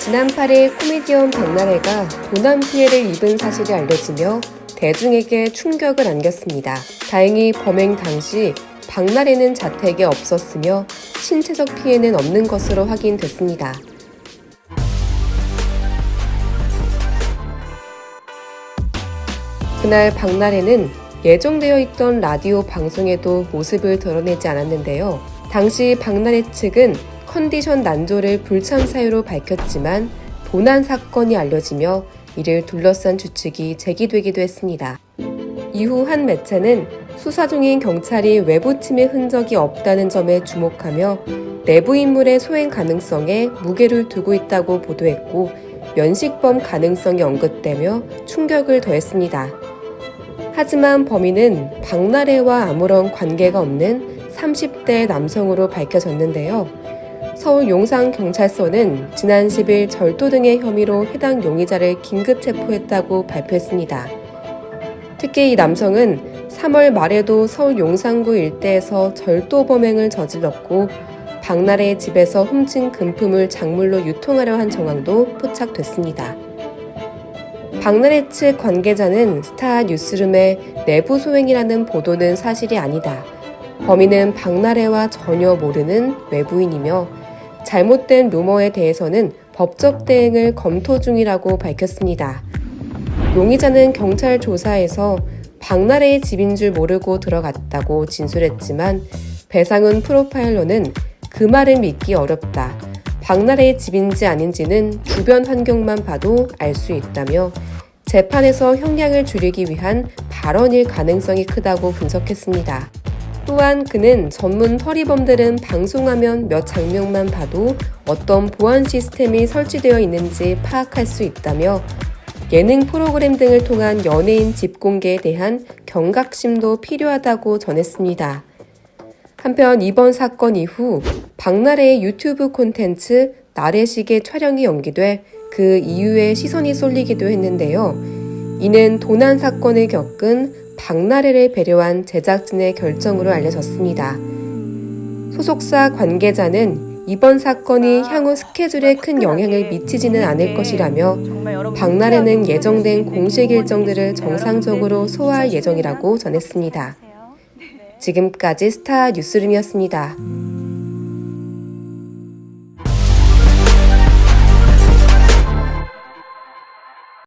지난 8일 코미디언 박나래가 도난 피해를 입은 사실이 알려지며 대중에게 충격을 안겼습니다. 다행히 범행 당시 박나래는 자택에 없었으며 신체적 피해는 없는 것으로 확인됐습니다. 그날 박나래는 예정되어 있던 라디오 방송에도 모습을 드러내지 않았는데요. 당시 박나래 측은 컨디션 난조를 불참 사유로 밝혔지만 도난 사건이 알려지며 이를 둘러싼 추측이 제기되기도 했습니다. 이후 한 매체는 수사 중인 경찰이 외부 침해 흔적이 없다는 점에 주목하며 내부 인물의 소행 가능성에 무게를 두고 있다고 보도했고 면식범 가능성이 언급되며 충격을 더했습니다. 하지만 범인은 박나래와 아무런 관계가 없는 30대 남성으로 밝혀졌는데요. 서울 용산경찰서는 지난 10일 절도 등의 혐의로 해당 용의자를 긴급 체포했다고 발표했습니다. 특히 이 남성은 3월 말에도 서울 용산구 일대에서 절도 범행을 저질렀고 박나래의 집에서 훔친 금품을 작물로 유통하려 한 정황도 포착됐습니다. 박나래 측 관계자는 스타 뉴스룸의 내부 소행이라는 보도는 사실이 아니다. 범인은 박나래와 전혀 모르는 외부인이며 잘못된 루머에 대해서는 법적 대응을 검토 중이라고 밝혔습니다. 용의자는 경찰 조사에서 박나래의 집인 줄 모르고 들어갔다고 진술했지만 배상훈 프로파일러는 그 말을 믿기 어렵다. 박나래의 집인지 아닌지는 주변 환경만 봐도 알 수 있다며 재판에서 형량을 줄이기 위한 발언일 가능성이 크다고 분석했습니다. 또한 그는 전문 허리범들은 방송화면 몇 장면만 봐도 어떤 보안 시스템이 설치되어 있는지 파악할 수 있다며 예능 프로그램 등을 통한 연예인 집 공개에 대한 경각심도 필요하다고 전했습니다. 한편 이번 사건 이후 박나래의 유튜브 콘텐츠 나래식의 촬영이 연기돼 그 이후에 시선이 쏠리기도 했는데요. 이는 도난 사건을 겪은 박나래를 배려한 제작진의 결정으로 알려졌습니다. 소속사 관계자는 이번 사건이 향후 스케줄에 큰 영향을 미치지는 않을 것이라며 박나래는 예정된 공식 일정들을 정상적으로 소화할 예정이라고 전했습니다. 지금까지 스타 뉴스룸이었습니다.